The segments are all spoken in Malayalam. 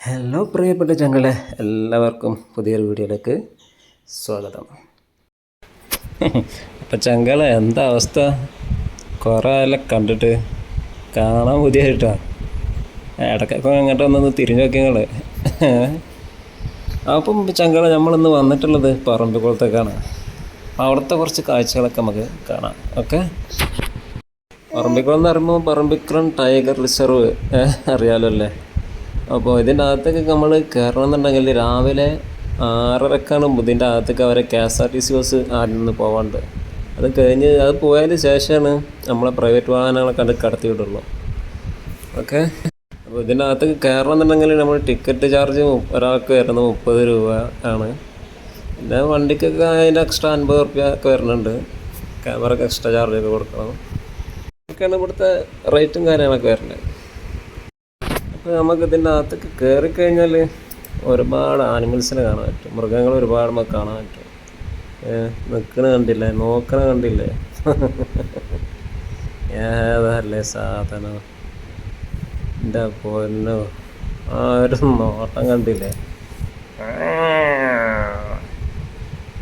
ഹലോ പ്രിയപ്പെട്ട ചങ്ങളെ എല്ലാവർക്കും പുതിയൊരു വീഡിയോയിലേക്ക് സ്വാഗതം. അപ്പം ചങ്ങളെ എന്താ അവസ്ഥ? കുറേ കണ്ടിട്ട്. കാണാൻ പുതിയ പുതിയായിട്ടാ ഇടയ്ക്കൊക്കെ അങ്ങോട്ട് വന്നൊന്ന് തിരിഞ്ഞു നോക്കി നിങ്ങൾ അപ്പം ചങ്കളെ നമ്മളിന്ന് വന്നിട്ടുള്ളത് പറമ്പിക്കുളത്തേക്കാണ് അവിടുത്തെ കുറച്ച് കാഴ്ചകളൊക്കെ നമുക്ക് കാണാം. ഓക്കെ? പറമ്പിക്കുളം എന്ന് പറയുമ്പോൾ പറമ്പിക്കുളം ടൈഗർ റിസർവ് അറിയാലോ അല്ലേ? അപ്പോൾ ഇതിന്റെ അകത്തേക്ക് നമ്മൾ കയറണമെന്നുണ്ടെങ്കിൽ രാവിലെ ആറരക്കാണ് ഇതിന്റെ അകത്തേക്ക് അവരെ K S R T C bus ആദ്യം നിന്ന് പോകാണ്ട് അത് കഴിഞ്ഞ് അത് പോയതിന് ശേഷമാണ് നമ്മളെ പ്രൈവറ്റ് വാഹനങ്ങളൊക്കെ അത് കടത്തി വിടുള്ളൂ ഓക്കെ? അപ്പോൾ ഇതിന്റെ അകത്തേക്ക് കയറണമെന്നുണ്ടെങ്കിൽ നമ്മൾ ടിക്കറ്റ് ചാർജ് ഒരാൾക്ക് വരുന്നത് മുപ്പത് രൂപ ആണ്. പിന്നെ വണ്ടിക്കൊക്കെ അതിന്റെ എക്സ്ട്രാ അൻപത് റുപ്യ ഒക്കെ വരുന്നുണ്ട്. ക്യാമറക്ക് എക്സ്ട്രാ ചാർജ് ഒക്കെ കൊടുക്കണം. ഇതൊക്കെയാണ് ഇവിടുത്തെ റേറ്റും കാര്യങ്ങളൊക്കെ വരുന്നത്. അപ്പോൾ നമുക്ക് ഇതിന്റെ അകത്തേക്ക് കയറി കഴിഞ്ഞാൽ ഒരുപാട് ആനിമൽസിനെ കാണാൻ പറ്റും. മൃഗങ്ങൾ ഒരുപാട് നമുക്ക് കാണാൻ പറ്റും. നിൽക്കണ കണ്ടില്ലേ? നോക്കണ കണ്ടില്ലേ? ഏതല്ലേ സാധനം? എന്റെ പൊന്നോ. ആ ഒരു നോട്ടം കണ്ടില്ലേ?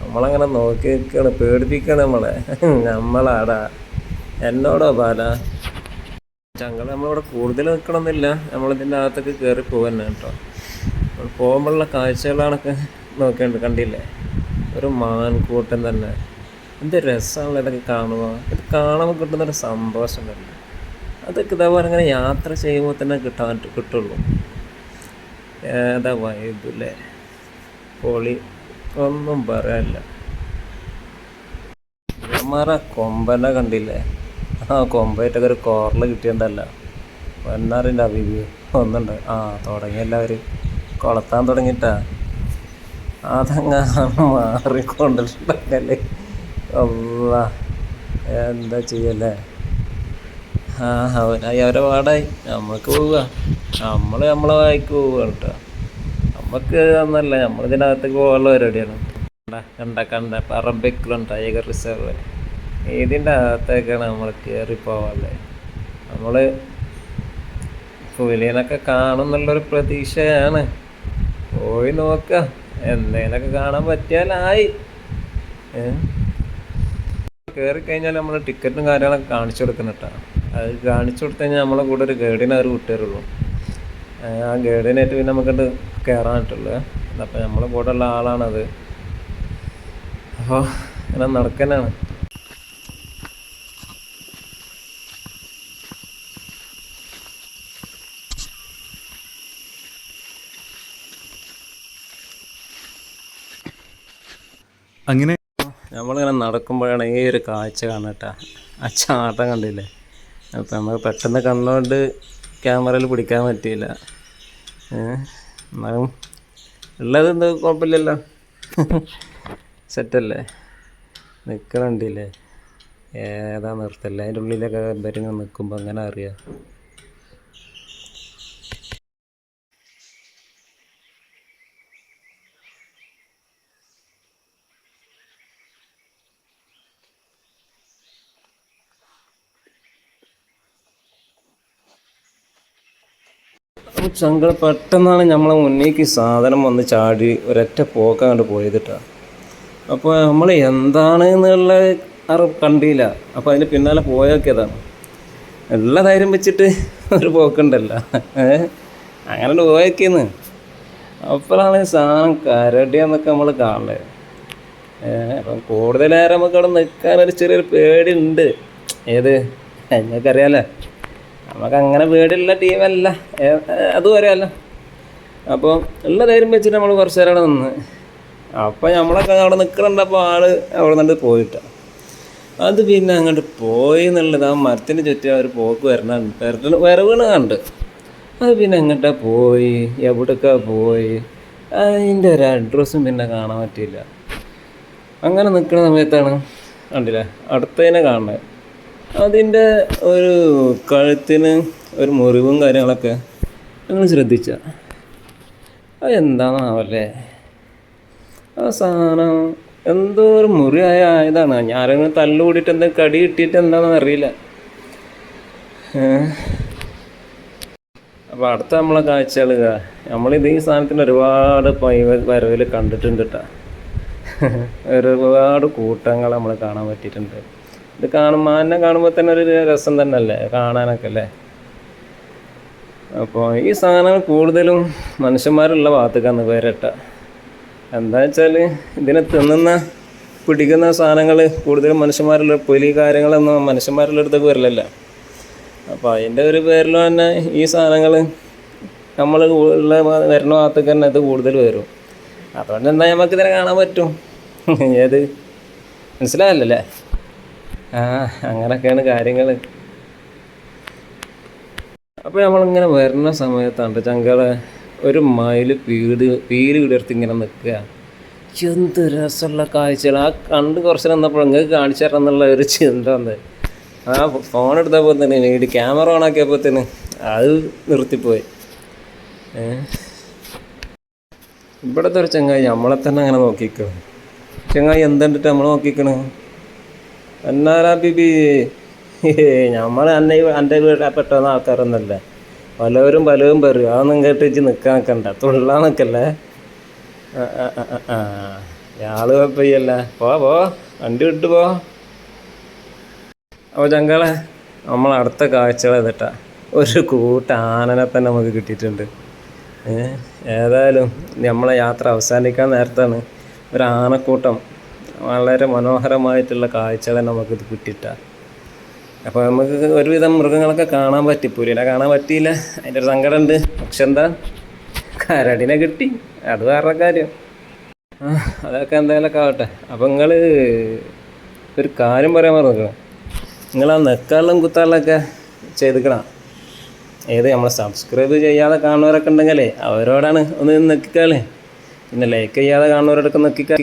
നമ്മളങ്ങനെ നോക്കി നിൽക്കണം പേടിപ്പിക്കണം നമ്മളെ. നമ്മളാടാ. എന്നോടോ ബാല? ചങ്കൾ നമ്മളിവിടെ കൂടുതൽ നിൽക്കണമെന്നില്ല നമ്മളിതിന്റെ അകത്തൊക്കെ കയറി പോകാൻ കേട്ടോ. പോകുമ്പോഴുള്ള കാഴ്ചകളാണൊക്കെ നോക്കേണ്ടത് കണ്ടില്ലേ? ഒരു മാൻകൂട്ടം തന്നെ. എന്ത് രസമാണല്ലോ ഇതൊക്കെ കാണുക ഇത് കാണുമ്പോൾ കിട്ടുന്നൊരു സന്തോഷം തന്നെ. അതൊക്കെ ഇതേപോലെ ഇങ്ങനെ യാത്ര ചെയ്യുമ്പോൾ തന്നെ കിട്ടാൻ കിട്ടുള്ളൂ. ഏതാ വൈബല്ലേ പൊളി. ഒന്നും പറയാനില്ല. കൊമ്പനെ കണ്ടില്ലേ? ആ കൊമ്പായിട്ടൊക്കെ ഒരു കോർണർ കിട്ടിയതല്ല പൊന്നാറിന്റെ അഭിവ്യൂ ഒന്നുണ്ട് ആ തുടങ്ങി എല്ലാവരും. കൊളത്താൻ തുടങ്ങിയിട്ടാ അതങ്ങ മാറിക്കൊണ്ടിട്ടുണ്ടല്ലേ അല്ല എന്താ ചെയ്യല്ലേ? ആ അവനായി അവരെ പാടായി. നമുക്ക് പോവുക നമ്മൾ നമ്മളെ വായിക്ക് പോവുക കേട്ടോ നമുക്ക് ഒന്നല്ല നമ്മളിതിനകത്തേക്ക് പോകാനുള്ള പരിപാടിയാണ്. കണ്ട കണ്ട കണ്ട പറമ്പിക്കുളം ടൈഗർ റിസർവ് ഇതിന്റെ അകത്തേക്കാണ് നമ്മൾ കയറിപ്പോവാല്ലേ നമ്മൾ പുലിനൊക്കെ കാണുന്നുള്ളൊരു പ്രതീക്ഷയാണ്. പോയി നോക്ക. എന്തെങ്കിലുമൊക്കെ കാണാൻ പറ്റിയാലായി. കയറി കഴിഞ്ഞാൽ നമ്മൾ ടിക്കറ്റും കാര്യങ്ങളൊക്കെ കാണിച്ചു കൊടുക്കുന്നുട്ടാ അത് കാണിച്ചു കൊടുത്തു കഴിഞ്ഞാൽ നമ്മളെ കൂടെ ഒരു ഗൈഡിനെ അവർ വിട്ടുതരുള്ളൂ ആ ഗൈഡിനായിട്ട് പിന്നെ നമുക്കത് കയറാൻ പറ്റുള്ളൂ അപ്പോൾ നമ്മളെ കൂടെ ഉള്ള ആളാണത്. അപ്പോൾ ഇങ്ങനെ നടക്കാനാണ് അങ്ങനെ നമ്മളിങ്ങനെ നടക്കുമ്പോഴാണ് ഈ ഒരു കാഴ്ച കാണട്ടാ ആ ചാട്ടം കണ്ടില്ലേ? അപ്പം നമ്മൾ പെട്ടെന്ന് കണ്ണുകൊണ്ട് ക്യാമറയിൽ പിടിക്കാൻ പറ്റിയില്ല. എന്നാലും ഉള്ളത് എന്ത് കുഴപ്പമില്ലല്ലോ. സെറ്റല്ലേ? നിൽക്കണുണ്ടില്ലേ ഏതാ നിർത്തല്ലേ അതിന്റെ ഉള്ളിലൊക്കെ ഇവരിങ്ങനെ നിൽക്കുമ്പോൾ അങ്ങനെ അറിയാം? ചങ്കൾ പെട്ടെന്നാണ് നമ്മളെ മുന്നേക്ക് സാധനം വന്ന് ചാടി ഒരൊറ്റ പോക്കാണ്ട് പോയതിട്ടാണ് അപ്പോൾ നമ്മൾ എന്താണ് എന്നുള്ള അറിവ് കണ്ടില്ല. അപ്പോൾ അതിന് പിന്നാലെ പോയൊക്കെയതാണ് എല്ലാ ധൈര്യം വെച്ചിട്ട് ഒരു പോക്കുണ്ടല്ല. അങ്ങനെ പോയൊക്കെയെന്ന് അപ്പോഴാണ് സാധനം കരടിയെന്നൊക്കെ നമ്മൾ കാണുന്നത് അപ്പം കൂടുതൽ നേരം നമുക്ക് അവിടെ നിൽക്കാനൊരു ചെറിയൊരു പേടിയുണ്ട്. ഏത്? നിങ്ങൾക്കറിയാലോ നമുക്ക് അങ്ങനെ പേടിയുള്ള ടീമല്ല. ഏ- അതും അറിയാമല്ലോ അപ്പോൾ ഉള്ള ധൈര്യം വെച്ചിട്ട് നമ്മൾ കുറച്ച് നേരം അവിടെ നിന്ന്. അപ്പോൾ നമ്മളൊക്കെ അവിടെ നിൽക്കണുണ്ടപ്പോൾ ആൾ അവിടെ നിന്ന് പോയിട്ടാ. അത് പിന്നെ അങ്ങോട്ട് പോയി എന്നുള്ളത് ആ മരത്തിന് ചുറ്റും അവർ പോക്ക് വരണുണ്ട് വരണ വരവണ് കണ്ട്. അത് പിന്നെ എങ്ങോട്ടാ പോയി? എവിടേക്കാ പോയി? അതിന്റെ ഒരു അഡ്രസ്സും പിന്നെ കാണാൻ പറ്റിയില്ല. അങ്ങനെ നിൽക്കുന്ന സമയത്താണ് കണ്ടില്ലേ? അടുത്തതിനെ കാണുന്നത് അതിന്റെ ഒരു കഴുത്തിന് ഒരു മുറിവും കാര്യങ്ങളൊക്കെ നിങ്ങൾ ശ്രദ്ധിച്ച. അത് ആ സാധനം എന്തോ ഒരു മുറിയായ ആയതാണ് ഞാനങ്ങനെ തല്ലുകൂടിയിട്ട് എന്താ കടി കിട്ടിയിട്ട് എന്താണെന്ന് അറിയില്ല. അപ്പോൾ അടുത്ത നമ്മളെ കാഴ്ചകൾ നമ്മളിത് ഈ സാധനത്തിന് ഒരുപാട് വരവിൽ കണ്ടിട്ടുണ്ട് കേട്ടോ ഒരുപാട് കൂട്ടങ്ങൾ നമ്മൾ കാണാൻ പറ്റിയിട്ടുണ്ട്. ഇത് കാണുമ്പോൾ മാനിനെ കാണുമ്പോൾ തന്നെ ഒരു രസം തന്നെ അല്ലേ കാണാനൊക്കെ അല്ലേ? അപ്പോൾ ഈ സാധനങ്ങൾ കൂടുതലും മനുഷ്യന്മാരുള്ള ഭാഗത്തേക്കാണ് പേരട്ട എന്താ വെച്ചാൽ ഇതിനെ തിന്നുന്ന പിടിക്കുന്ന സാധനങ്ങൾ കൂടുതലും മനുഷ്യന്മാരുള്ള പൊലി കാര്യങ്ങളൊന്നും മനുഷ്യന്മാരുള്ള അടുത്തേക്ക് വരില്ലല്ലോ. അപ്പോൾ അതിന്റെ ഒരു പേരിൽ തന്നെ ഈ സാധനങ്ങൾ നമ്മൾ ഉള്ള വരുന്ന ഭാഗത്തേക്ക് തന്നെ ഇത് കൂടുതൽ വരും. അതുകൊണ്ട് എന്താ നമുക്ക് ഇതിനെ കാണാൻ പറ്റും? ഏത്? മനസ്സിലായല്ലേ ആ അങ്ങനൊക്കെയാണ് കാര്യങ്ങൾ അപ്പോൾ നമ്മളിങ്ങനെ വരുന്ന സമയത്താണ് ചങ്കളെ ഒരു മയിൽ പീട് പീൽ വിടർത്തി ഇങ്ങനെ നിൽക്കുക. എന്ത് രസമുള്ള കാഴ്ചകൾ. ആ കണ്ട് കുറച്ച് നിന്നപ്പോൾ നിങ്ങൾക്ക് കാണിച്ചു തരണം എന്നുള്ള ഒരു ചിന്ത വന്നത്. ആ ഫോൺ എടുത്തപ്പോൾ തന്നെ വീട് ക്യാമറ ഓൺ ആക്കിയപ്പോൾ തന്നെ അത് നിർത്തിപ്പോയി. ഇവിടുത്തെ ഒരു ചങ്ങായി നമ്മളെ തന്നെ അങ്ങനെ നോക്കിക്കോ ചങ്ങായി എന്തുണ്ടിട്ട് നമ്മൾ നോക്കിക്കണ്? എന്നാരാ ബിബി? നമ്മൾ അന്നെ എന്റെ വീട്ടിൽപ്പെട്ടുന്ന ആൾക്കാരൊന്നല്ല പലവരും പലവും പറയും. അതൊന്നും കേട്ടിട്ട് നിൽക്കാൻ നിൽക്കണ്ട തുള്ളാ നിൽക്കല്ലേ ആ ആ ആ, ആ, ആ. ഞാൾ കുഴപ്പമില്ല പോ പോ. വണ്ടി വിട്ടു പോ. അപ്പോൾ ചങ്കളെ നമ്മൾ അടുത്ത കാഴ്ചകൾ എന്നിട്ടാ ഒരു കൂട്ട ആനനെ തന്നെ നമുക്ക് കിട്ടിയിട്ടുണ്ട്. ഏതായാലും നമ്മളെ യാത്ര അവസാനിക്കാൻ നേരത്താണ് ഒരു ആനക്കൂട്ടം വളരെ മനോഹരമായിട്ടുള്ള കാഴ്ചകൾ നമുക്കിത് കിട്ടിയിട്ട. അപ്പോൾ നമുക്ക് ഒരുവിധം മൃഗങ്ങളൊക്കെ കാണാൻ പറ്റി. പുലിനെ കാണാൻ പറ്റിയില്ല. അതിന്റെ ഒരു സങ്കടമുണ്ട് പക്ഷെ എന്താ? കരടിനെ കിട്ടി. അത് വേറെ കാര്യം. അതൊക്കെ എന്തായാലൊക്കെ ആവട്ടെ. അപ്പോൾ നിങ്ങൾ ഒരു കാര്യം പറയാൻ പറഞ്ഞു നിങ്ങൾ ആ നെക്കാളിലും കുത്താളിലൊക്കെ ചെയ്തിക്കണം. ഏത് നമ്മൾ സബ്സ്ക്രൈബ് ചെയ്യാതെ കാണുന്നവരൊക്കെ ഉണ്ടെങ്കിലേ അവരോടാണ് ഒന്ന് നിൽക്കിക്കാളേ പിന്നെ ലൈക്ക് ചെയ്യാതെ കാണുന്നവരോടൊക്കെ നിൽക്കിക്കാ